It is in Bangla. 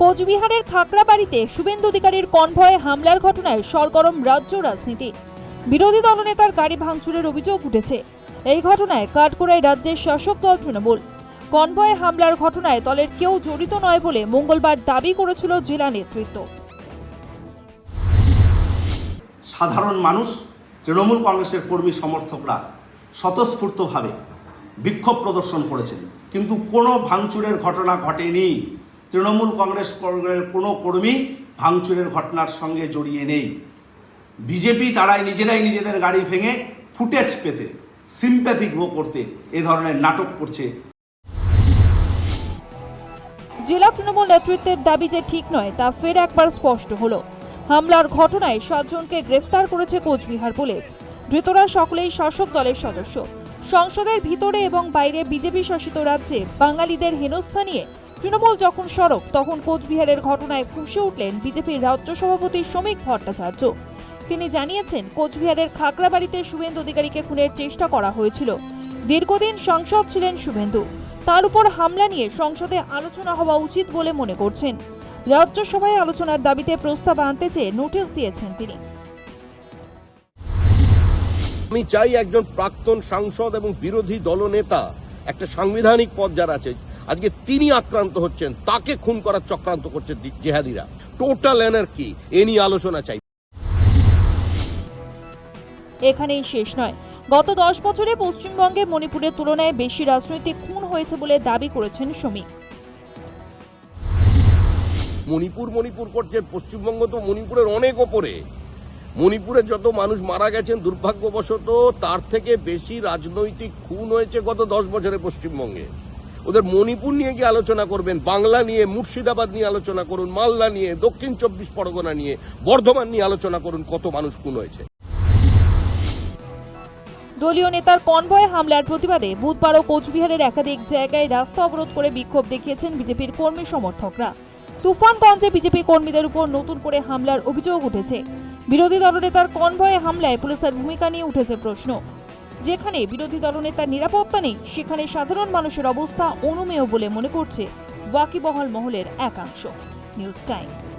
কোচবিহারের খাকড়াবাড়িতে শুভেন্দু অধিকারীর কনভয়ে হামলার ঘটনায় সরগরম রাজ্য রাজনীতি। বিরোধী দলনেতার গাড়ি ভাঙচুরের অভিযোগ উঠেছে। এই ঘটনায় কাঠগড়ায় রাজ্যের শাসক দল তৃণমূল। কনভয়ে হামলার ঘটনায় দলের কেউ জড়িত নয় বলে মঙ্গলবার দাবি করেছিল জেলা নেতৃত্ব। সাধারণ মানুষ, তৃণমূল কংগ্রেসের কর্মী সমর্থকরা স্বতঃস্ফূর্তভাবে বিক্ষোভ প্রদর্শন করেছেন। কিন্তু কোনো ভাঙচুরের ঘটনা ঘটেনি। তৃণমূল কংগ্রেস কোনো কর্মী ভাঙচুরের ঘটনার সঙ্গে জড়িয়ে নেই। বিজেপি তারাই নিজেরাই নিজেদের গাড়ি ভেঙে ফুটেজ পেতে সিম্প্যাথি গ্রো করতে এ ধরনের নাটক করছে। জেলা তৃণমূল নেতৃত্বের দাবি যে ঠিক নয়, তা ফের একবার স্পষ্ট হলো। হামলার ঘটনায় সাতজনকে গ্রেফতার করেছে কোচবিহার পুলিশ। ধৃতরা সকলেই শাসক দলের সদস্য। সংসদের ভিতরে এবং বাইরে বিজেপি শাসিত রাজ্যে বাঙালিদের হেনস্থা নিয়ে তৃণমূল যখন সরব, তখন কোচবিহারের ঘটনায় ফুঁসে উঠলেন বিজেপির রাজ্য সভাপতি শ্রমিক ভট্টাচার্য। তিনি জানিয়েছেন, কোচবিহারের খাকড়াবাড়িতে শুভেন্দু অধিকারীকে খুনের চেষ্টা করা হয়েছিল। দীর্ঘদিন সাংসদ ছিলেন শুভেন্দু। তার উপর হামলা নিয়ে সংসদে আলোচনা হওয়া উচিত বলে মনে করছেন। রাজ্যসভায় আলোচনার দাবিতে প্রস্তাব আনতে চেয়ে নোটিশ দিয়েছেন তিনি। আমি চাই একজন প্রাক্তন সাংসদ এবং বিরোধী দলনেতা, একটা সাংবিধানিক পদ যার আছে আজকে তিনি আক্রান্ত হচ্ছেন তাকে খুন করার চক্রান্ত করছে জেহাদিরা। টোটাল এনার্কি এ নিয়ে আলোচনা চাই। এখানেই শেষ নয়। গত দশ বছরে পশ্চিমবঙ্গে মণিপুরের তুলনায় বেশি রাজনৈতিক খুন হয়েছে বলে দাবি করেছেন শ্রমিক। মণিপুর মণিপুর করছে পশ্চিমবঙ্গ তো মণিপুরের অনেক ওপরে। মণিপুরে যত মানুষ মারা গেছেন দুর্ভাগ্যবশত তার থেকে বেশি রাজনৈতিক খুন হয়েছে গত দশ বছরে পশ্চিমবঙ্গে। ওদের মণিপুর নিয়ে কি আলোচনা করবেন, বাংলা নিয়ে, মুর্শিদাবাদ নিয়ে আলোচনা করুন, মালদা নিয়ে, দক্ষিণ চব্বিশ পরগনা নিয়ে, বর্ধমান নিয়ে আলোচনা করুন কত মানুষ খুন হয়েছে। দলীয় নেতার কনভয় হামলার প্রতিবাদে বুধবারও কোচবিহারের একাধিক জায়গায় রাস্তা অবরোধ করে বিক্ষোভ দেখিয়েছেন বিজেপির কর্মী সমর্থকরা। তুফানগঞ্জে বিজেপি কর্মীদের উপর নতুন করে হামলার অভিযোগ উঠেছে। বিরোধী দলনেতার কনভয়ে হামলায় পুলিশের ভূমিকা নিয়ে উঠেছে প্রশ্ন। যেখানে বিরোধী দলনেতার নিরাপত্তা নেই, সেখানে সাধারণ মানুষের অবস্থা অনুমেয় বলে মনে করছে ওয়াকিবহাল মহলের একাংশ। News time.